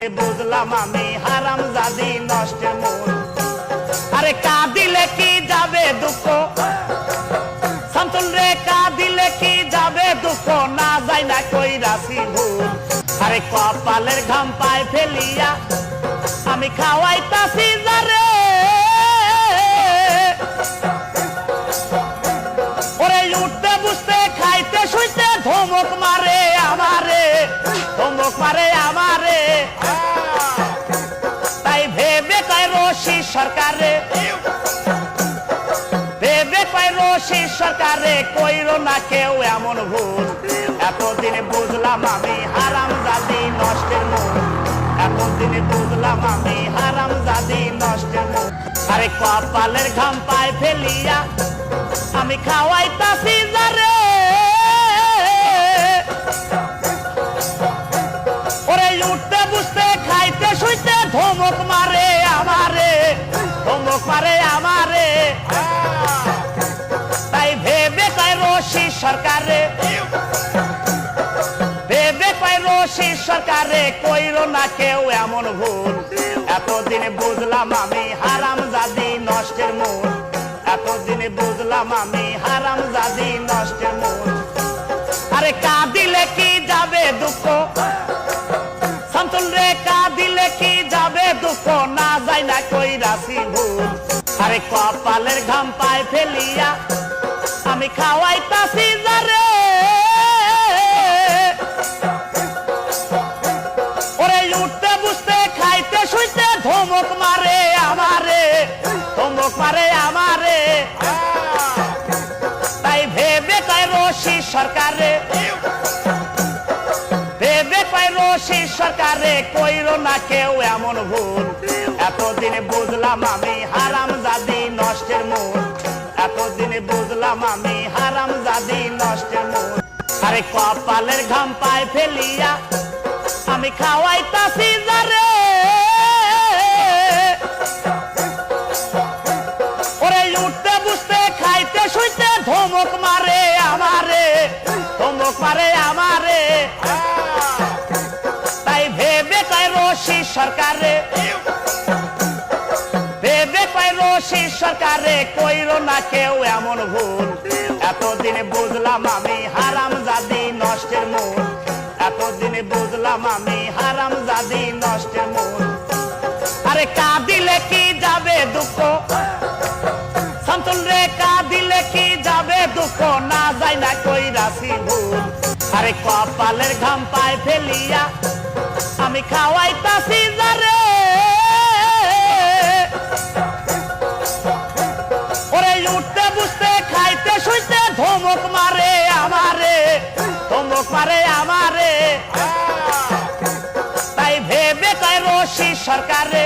আমি হারাম জাদি আরে কাঁদিলে কি যাবে দুঃখ? সন্তুল রে, কাঁদিলে কি যাবে দুঃখ? না যাই না কই রাশি ভুল আরে কপালের ঘাম পায় ফেলিয়া আমি খাওয়াইতাছি যারে সরকারে। রশি সরকারে না কেউ এমন ভুল। বুঝলাম আমি হারাম জাদি নষ্টের মূল। বুঝলাম আমি হারাম জাদি নষ্টের মূল। আরে কপালের ঘাম পায় ফেলিয়া আমি ওরে উঠতে বুঝতে খাইতে শুইতে ধমক মারে আমারে। ধমক মারে আমারে। তাই ভেবে কয় রশি সরকারে। ভেবে কয় রশি সরকারে কইরো না কেউ এমন ভুল। এতদিন বুঝলাম আমি হারাম জাদি নষ্টের মূল। এতদিন বুঝলাম আমি হারাম জাদি নষ্টের মূল। আরে কাঁদিলে কি যাবে দুঃখ? দুঃখ যায় না কই রাশি আরে কপালের ঘাম পায় ফেলিয়া আমি খাওয়াইতাছি যারে রশি সরকারে কইরো না কেউ এমন ভুল। এতদিন বুঝলাম আমি হারাম জাদি নষ্টের মূল। এতদিন বুঝলাম আমি হারাম জাদি নষ্টের মূল। আরে কপালের ঘাম পায় ফেলিয়া আমি খাওয়াইতাছি যারে ওরে উঠতে বুঝতে খাইতে শুইতে ধমক মারে আমারে, ধমক মারে আমারে। রশি সরকারে। ভেবে কয় রশি সরকারে, কইরো না কেউ এমন ভুল। এতদিন বুঝলাম আমি হারাম জাদি নষ্টের মূল। এতদিন বুঝলাম আমি হারাম জাদি নষ্টের মূল। আরে কাঁদিলে কি যাবে দুঃখ? সন্তুল রে, কাঁদিলে কি যাবে দুঃখ? না যায় না কই রাশি ভুল আরে কপালের ঘাম পায় ফেলিয়া আমি খাওয়াইতাছি যারে ওরে উঠতে বুঝতে খাইতে শুইতে ধমক মারে আমারে ধমক মারে আমারে। তাই ভেবে তাই রশি সরকারে।